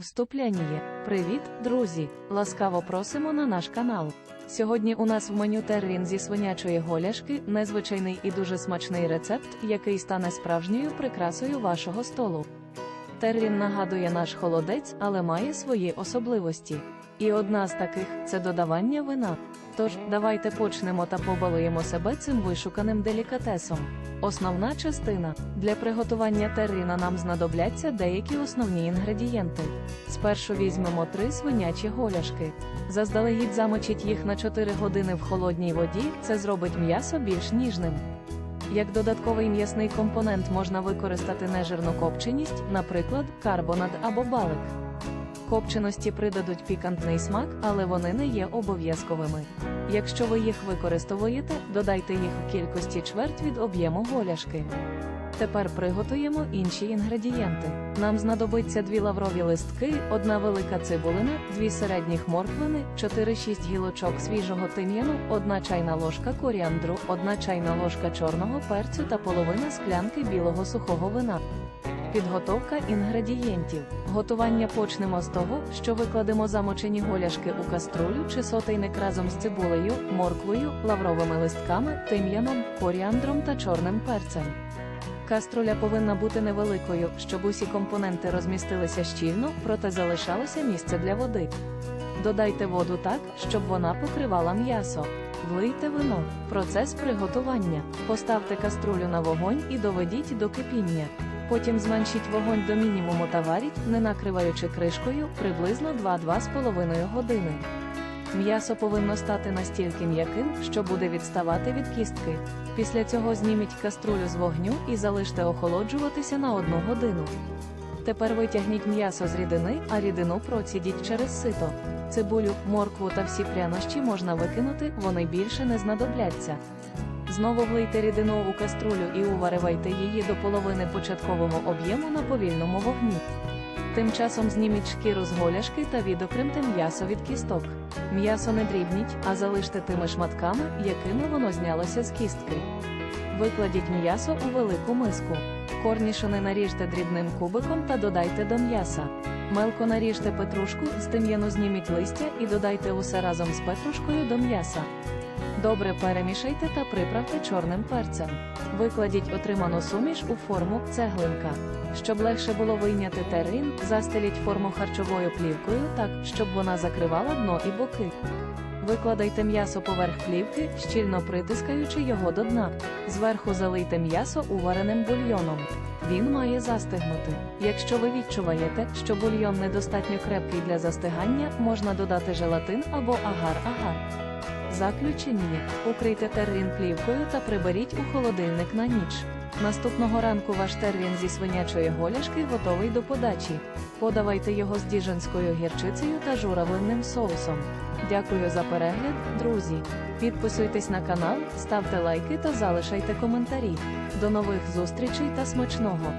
Вступлення. Привіт, друзі! Ласкаво просимо на наш канал. Сьогодні у нас в меню террін зі свинячої голяшки, незвичайний і дуже смачний рецепт, який стане справжньою прикрасою вашого столу. Террін нагадує наш холодець, але має свої особливості. І одна з таких це додавання вина. Тож, давайте почнемо та побалуємо себе цим вишуканим делікатесом. Основна частина для приготування терріна нам знадобляться деякі основні інгредієнти. Спершу візьмемо три свинячі голяшки. Заздалегідь замочіть їх на 4 години в холодній воді, це зробить м'ясо більш ніжним. Як додатковий м'ясний компонент можна використати нежирну копченість, наприклад, карбонад або балик. Копченості придадуть пікантний смак, але вони не є обов'язковими. Якщо ви їх використовуєте, додайте їх в кількості чверть від об'єму голяшки. Тепер приготуємо інші інгредієнти. Нам знадобиться дві лаврові листки, одна велика цибулина, дві середніх морквини, 4-6 гілочок свіжого тим'яну, одна чайна ложка коріандру, одна чайна ложка чорного перцю та половина склянки білого сухого вина. Підготовка інгредієнтів. Готування почнемо з того, що викладемо замочені голяшки у каструлю чи сотейник разом з цибулею, морквою, лавровими листками, тим'яном, коріандром та чорним перцем. Каструля повинна бути невеликою, щоб усі компоненти розмістилися щільно, проте залишалося місце для води. Додайте воду так, щоб вона покривала м'ясо. Влийте вино. Процес приготування. Поставте каструлю на вогонь і доведіть до кипіння. Потім зменшіть вогонь до мінімуму та варіть, не накриваючи кришкою, приблизно 2-2,5 години. М'ясо повинно стати настільки м'яким, що буде відставати від кістки. Після цього зніміть каструлю з вогню і залиште охолоджуватися на 1 годину. Тепер витягніть м'ясо з рідини, а рідину процідіть через сито. Цибулю, моркву та всі прянощі можна викинути, вони більше не знадобляться. Знову влийте рідину у каструлю і уваривайте її до половини початкового об'єму на повільному вогні. Тим часом зніміть шкіру з голяшки та відокремте м'ясо від кісток. М'ясо не дрібніть, а залиште тими шматками, якими воно знялося з кістки. Викладіть м'ясо у велику миску. Корнішони наріжте дрібним кубиком та додайте до м'яса. Мелко наріжте петрушку, з тим'яну зніміть листя і додайте усе разом з петрушкою до м'яса. Добре перемішайте та приправте чорним перцем. Викладіть отриману суміш у форму цеглинка. Щоб легше було вийняти терин, застеліть форму харчовою плівкою так, щоб вона закривала дно і боки. Викладайте м'ясо поверх плівки, щільно притискаючи його до дна. Зверху залийте м'ясо увареним бульйоном. Він має застигнути. Якщо ви відчуваєте, що бульйон недостатньо крепкий для застигання, можна додати желатин або агар-агар. Заключення. Укрийте террін плівкою та приберіть у холодильник на ніч. Наступного ранку ваш террін зі свинячої голяшки готовий до подачі. Подавайте його з діжонською гірчицею та журавлинним соусом. Дякую за перегляд, друзі. Підписуйтесь на канал, ставте лайки та залишайте коментарі. До нових зустрічей та смачного!